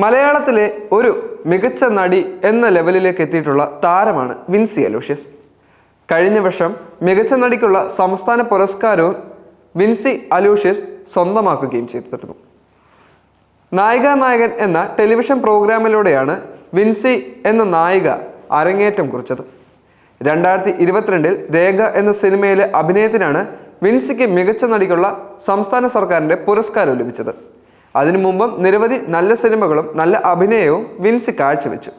മലയാളത്തിലെ ഒരു മികച്ച നടി എന്ന ലെവലിലേക്ക് എത്തിയിട്ടുള്ള താരമാണ് വിൻസി അലോഷ്യസ്. കഴിഞ്ഞ വർഷം മികച്ച നടിക്കുള്ള സംസ്ഥാന പുരസ്കാരവും വിൻസി അലൂഷ്യസ് സ്വന്തമാക്കുകയും ചെയ്തിരുന്നു. നായിക നായകൻ എന്ന ടെലിവിഷൻ പ്രോഗ്രാമിലൂടെയാണ് വിൻസി എന്ന നായിക അരങ്ങേറ്റം കുറിച്ചത്. രണ്ടായിരത്തി ഇരുപത്തിരണ്ടിൽ രേഖ എന്ന സിനിമയിലെ അഭിനയത്തിനാണ് വിൻസിക്ക് മികച്ച നടിക്കുള്ള സംസ്ഥാന സർക്കാരിന്റെ പുരസ്കാരം ലഭിച്ചത്. അതിനു മുമ്പും നിരവധി നല്ല സിനിമകളും നല്ല അഭിനയവും വിൻസി കാഴ്ചവെച്ചു.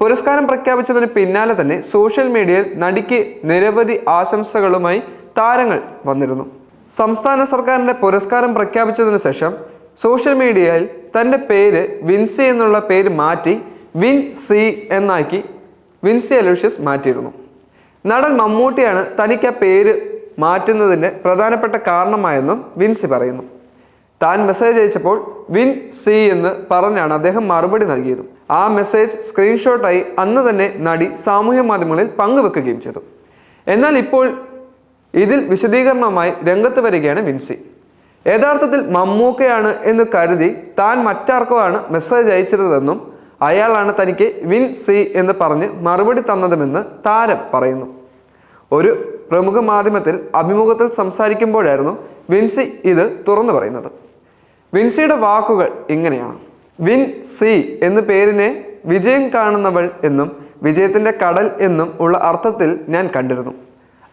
പുരസ്കാരം പ്രഖ്യാപിച്ചതിന് പിന്നാലെ തന്നെ സോഷ്യൽ മീഡിയയിൽ നടിക്ക് നിരവധി ആശംസകളുമായി താരങ്ങൾ വന്നിരുന്നു. സംസ്ഥാന സർക്കാരിന്റെ പുരസ്കാരം പ്രഖ്യാപിച്ചതിനു ശേഷം സോഷ്യൽ മീഡിയയിൽ തന്റെ പേര് വിൻസി എന്നുള്ള പേര് മാറ്റി വിൻ സി എന്നാക്കി വിൻസി അലൂഷ്യസ് മാറ്റിയിരുന്നു. നടൻ മമ്മൂട്ടിയാണ് തനിക്ക് ആ പേര് മാറ്റുന്നതിന്റെ പ്രധാനപ്പെട്ട കാരണമായെന്നും വിൻസി പറയുന്നു. താൻ മെസ്സേജ് അയച്ചപ്പോൾ വിൻ സി എന്ന് പറഞ്ഞാണ് അദ്ദേഹം മറുപടി നൽകിയത്. ആ മെസ്സേജ് സ്ക്രീൻഷോട്ടായി അന്ന് തന്നെ നടി സാമൂഹ്യ മാധ്യമങ്ങളിൽ പങ്കുവെക്കുകയും ചെയ്തു. എന്നാൽ ഇപ്പോൾ ഇതിൽ വിശദീകരണവുമായി രംഗത്ത് വരികയാണ് വിൻസി യഥാർത്ഥത്തിൽ മമ്മൂക്കയാണ് എന്ന് കരുതി താൻ മറ്റാർക്കോ ആണ് മെസ്സേജ് അയച്ചിരുന്നതെന്നും അയാളാണ് തനിക്ക് വിൻ സി എന്ന് പറഞ്ഞ് മറുപടി തന്നതുമെന്ന് താരം പറയുന്നു. ഒരു പ്രമുഖ മാധ്യമത്തിൽ അഭിമുഖത്തിൽ സംസാരിക്കുമ്പോഴായിരുന്നു വിൻസി ഇത് തുറന്നു പറയുന്നത്. വിൻസിയുടെ വാക്കുകൾ ഇങ്ങനെയാണ്. വിൻ സി എന്ന പേരിനെ വിജയം കാണുന്നവൾ എന്നും വിജയത്തിന്റെ കടൽ എന്നും ഉള്ള അർത്ഥത്തിൽ ഞാൻ കണ്ടിരുന്നു.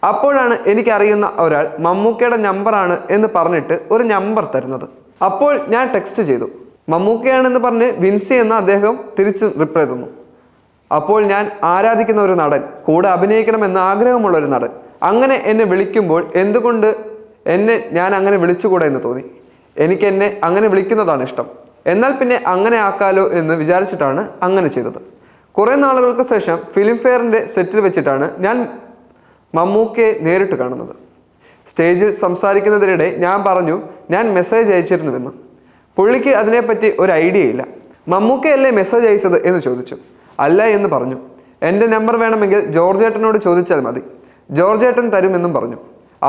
അപ്പോഴാണ് എനിക്കറിയുന്ന ഒരാൾ മമ്മൂക്കയുടെ നമ്പറാണ് എന്ന് പറഞ്ഞിട്ട് ഒരു നമ്പർ തരുന്നത്. അപ്പോൾ ഞാൻ ടെക്സ്റ്റ് ചെയ്തു. മമ്മൂക്കയാണെന്ന് പറഞ്ഞ് വിൻസി എന്ന അദ്ദേഹം തിരിച്ച് റിപ്ലൈ തന്നു. അപ്പോൾ ഞാൻ ആരാധിക്കുന്ന ഒരു നടൻ കൂടെ അഭിനയിക്കണമെന്ന് ആഗ്രഹമുള്ള ഒരു നടൻ അങ്ങനെ എന്നെ വിളിക്കുമ്പോൾ എന്തുകൊണ്ട് എന്നെ ഞാൻ അങ്ങനെ വിളിച്ചുകൂടെ എന്ന് തോന്നി. എനിക്ക് എന്നെ അങ്ങനെ വിളിക്കുന്നതാണ് ഇഷ്ടം. എന്നാൽ പിന്നെ അങ്ങനെ ആക്കാലോ എന്ന് വിചാരിച്ചിട്ടാണ് അങ്ങനെ ചെയ്തത്. കുറേ നാളുകൾക്ക് ശേഷം ഫിലിം ഫെയറിന്റെ സെറ്റിൽ വെച്ചിട്ടാണ് ഞാൻ മമ്മൂക്കയെ നേരിട്ട് കാണുന്നത്. സ്റ്റേജിൽ സംസാരിക്കുന്നതിനിടെ ഞാൻ പറഞ്ഞു ഞാൻ മെസ്സേജ് അയച്ചിരുന്നുവെന്ന്. പുള്ളിക്ക് അതിനെപ്പറ്റി ഒരു ഐഡിയ ഇല്ല. മമ്മൂക്കയല്ലേ മെസ്സേജ് അയച്ചത്? എന്ന് ചോദിച്ചു. അല്ല എന്ന് പറഞ്ഞു. എന്റെ നമ്പർ വേണമെങ്കിൽ ജോർജേട്ടനോട് ചോദിച്ചാൽ മതി. ജോർജേട്ടൻ തരുമെന്നും പറഞ്ഞു.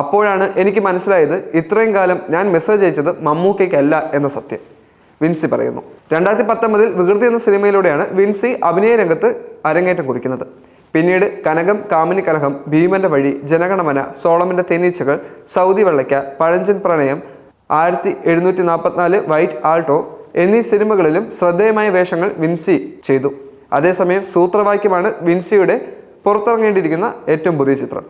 അപ്പോഴാണ് എനിക്ക് മനസ്സിലായത് ഇത്രയും കാലം ഞാൻ മെസ്സേജ് അയച്ചത് മമ്മൂക്കയ്ക്കല്ല എന്ന സത്യം. വിൻസി പറയുന്നു. രണ്ടായിരത്തി പത്തൊമ്പതിൽ വികൃതി എന്ന സിനിമയിലൂടെയാണ് വിൻസി അഭിനയ രംഗത്ത് അരങ്ങേറ്റം കുറിക്കുന്നത്. പിന്നീട് കനകം കാമിനി കലഹം ഭീമന്റെ വഴി ജനഗണമന സോളമിന്റെ തേനീച്ചകൾ സൗദി വെള്ളയ്ക്ക പഴഞ്ചൻ പ്രണയം ആയിരത്തി എഴുന്നൂറ്റി നാൽപ്പത്തിനാല് വൈറ്റ് ആൾട്ടോ എന്നീ സിനിമകളിലും ശ്രദ്ധേയമായ വേഷങ്ങൾ വിൻസി ചെയ്തു. അതേസമയം സൂത്രവാക്യമാണ് വിൻസിയുടെ പുറത്തിറങ്ങേണ്ടിയിരിക്കുന്ന ഏറ്റവും പുതിയ ചിത്രം.